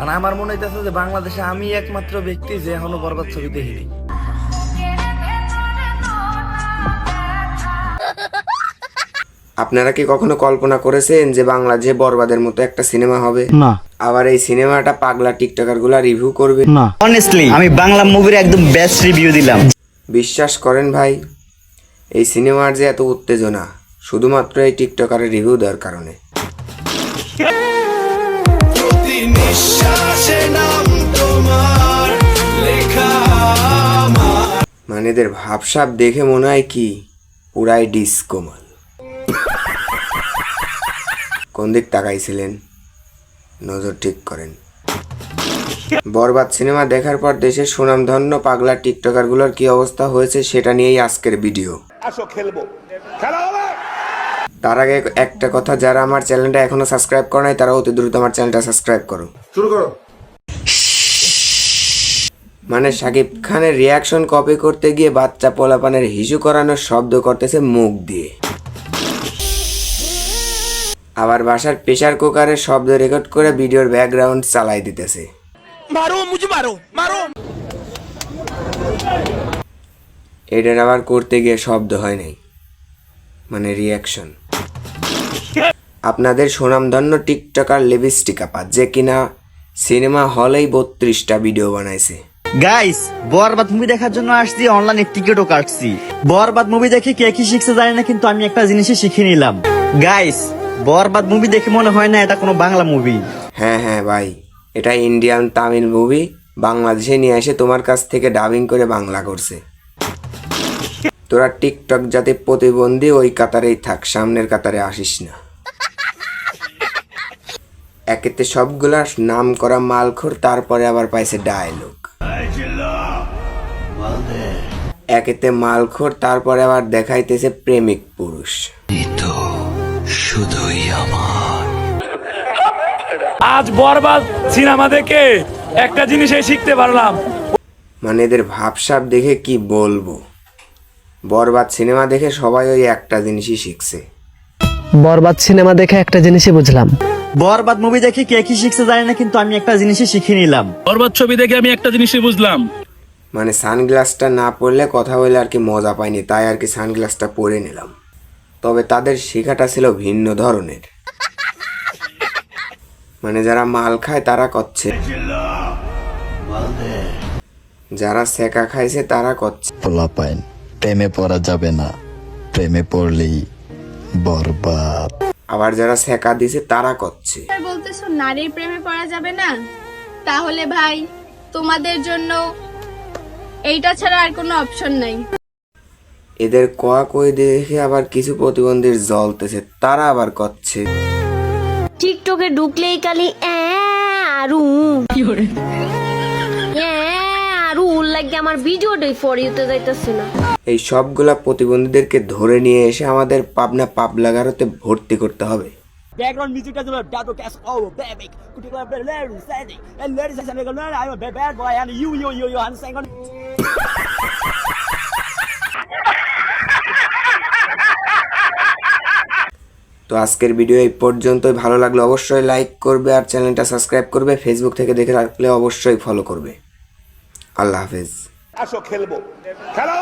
আর আমার মনে হইতেছে যে বাংলাদেশে আমি একমাত্র ব্যক্তি যে এখনও বরবাদ ছবি দেখিনি। আপনারা কি কখনো কল্পনা করেছেন যে বাংলাদেশে বরবাদের মতো একটা সিনেমা হবে? না। আবার এই সিনেমাটা পাগলা টিকটকারগুলা রিভিউ করবে? না। অনেস্টলি আমি বাংলা মুভির একদম বেস্ট রিভিউ দিলাম। বিশ্বাস করেন ভাই এই সিনেমার যে এত উত্তেজনা শুধুমাত্র এই টিকটকারের রিভিউ দেওয়ার কারণে। মানে এদের ভাবসাব দেখে মনে হয় কি? পুরাই ডিসকোমাল কোন দিক তাকাইছিলেন? নজর ঠিক করেন। বরবাদ সিনেমা দেখার পর দেশের সুনামধন্য পাগলা টিকটকারগুলোর কি অবস্থা হয়েছে সেটা নিয়েই আজকের ভিডিও। তার আগে একটা কথা যারা আমার চ্যানেলটা এখনও সাবস্ক্রাইব করে নাই তারা অতি দ্রুত আমার চ্যানেলটা সাবস্ক্রাইব করো। শুরু করো। মানে সাকিব খানের রিয়াকশন কপি করতে গিয়ে বাচ্চা পোলাপানের হিসু করানোর শব্দ করতেছে মুখ দিয়ে। আবার বাসার প্রেসার কুকারের শব্দ রেকর্ড করে ভিডিওর ব্যাকগ্রাউন্ড চালাই দিতেছে। মারো মুঝে মারো মারো। এটার আবার করতে গিয়ে শব্দ হয় নাই। মানে রিয়াকশন আপনাদের সুনামধন্য টিকটকার লিপস্টিক আপা যে কিনা সিনেমা হলেই বত্রিশটা ভিডিও বানাইছে। গাইস বরবাদ মুভি দেখার জন্য আসছি অনলাইনে টিকিটও কাটছি। বরবাদ মুভি দেখে কে কি শিখছে জানি না কিন্তু আমি একটা জিনিসই শিখে নিলাম। গাইস বরবাদ মুভি দেখে মনে হয় না এটা কোনো বাংলা মুভি হ্যাঁ হ্যাঁ ভাই এটা ইন্ডিয়ান তামিল মুভি বাংলাদেশে নিয়ে এসে তোমার কাছ থেকে ডাবিং করে বাংলা করছে। তোরা টিকটক যাতে প্রতিবন্ধী ওই কাতারেই থাক সামনের কাতারে আসিস না। একেতে সবগুলা নাম করা মালখোর তারপরে আবার পাইছে ডায়লগ। একেতে মালখোর তারপরে আবার দেখাইতেছে প্রেমিক পুরুষ। আজ বরবাদ সিনেমা দেখে একটা জিনিসই শিখতে পারলাম। মানে এদের ভাবসাব দেখে কি বলব? বরবাদ সিনেমা দেখে সবাই ওই একটা জিনিসই শিখছে। বরবাদ সিনেমা দেখে একটা জিনিসই বুঝলাম। বরবাদ মুভি দেখে কে কি শিখছে জানি না কিন্তু আমি একটা জিনিসই শিখে নিলাম। বরবাদ ছবি দেখে আমি একটা জিনিসই বুঝলাম। মানে সানগ্লাসটা না পরলে কথা বলে আর কি মজা পাইনি তাই আর কি সানগ্লাসটা পরে নিলাম। তবে তাদের শেখাটা ছিল ভিন্ন ধরনের। মানে যারা মাল খায় তারা করছে। যারা সেকা খাইছে তারা করছে। পোলাপাইন প্রেমে পড়া যাবে না। প্রেমে পড়লেই বরবাদ। আবার যারা সেকা দিছে তারা করছে। বলতেছো নারীর প্রেমে পড়া যাবে না? তাহলে ভাই তোমাদের জন্য এইটা ছাড়া আর কোনো অপশন নাই। এদের কোয়া কই দেখে আবার কিছু প্রতিবন্ধীর জ্বলতেছে তারা আবার করছে। টিকটকে ঢুকলেই খালি এ আরু এ আরু লাগে আমার ভিডিওটাই ফরিতে যাইতেছে না। এই সবগুলা প্রতিবন্ধীদেরকে ধরে নিয়ে এসে আমাদের পাবনা পাবলাগারতে ভর্তি করতে হবে। ব্যাকগ্রাউন্ড মিউজিকটা ছিল ডাবল ক্যাশ ও বেবিক কুটি করে lady siding and ladies and gentleman I'm a bad boy and you you you you and second তো আজকের ভিডিও এই পর্যন্তই। ভালো লাগলে অবশ্যই লাইক করবে আর চ্যানেলটা সাবস্ক্রাইব করবে। ফেসবুক থেকে দেখে রাখলে অবশ্যই ফলো করবে। আল্লাহ হাফেজ। আসো খেলব। খেলা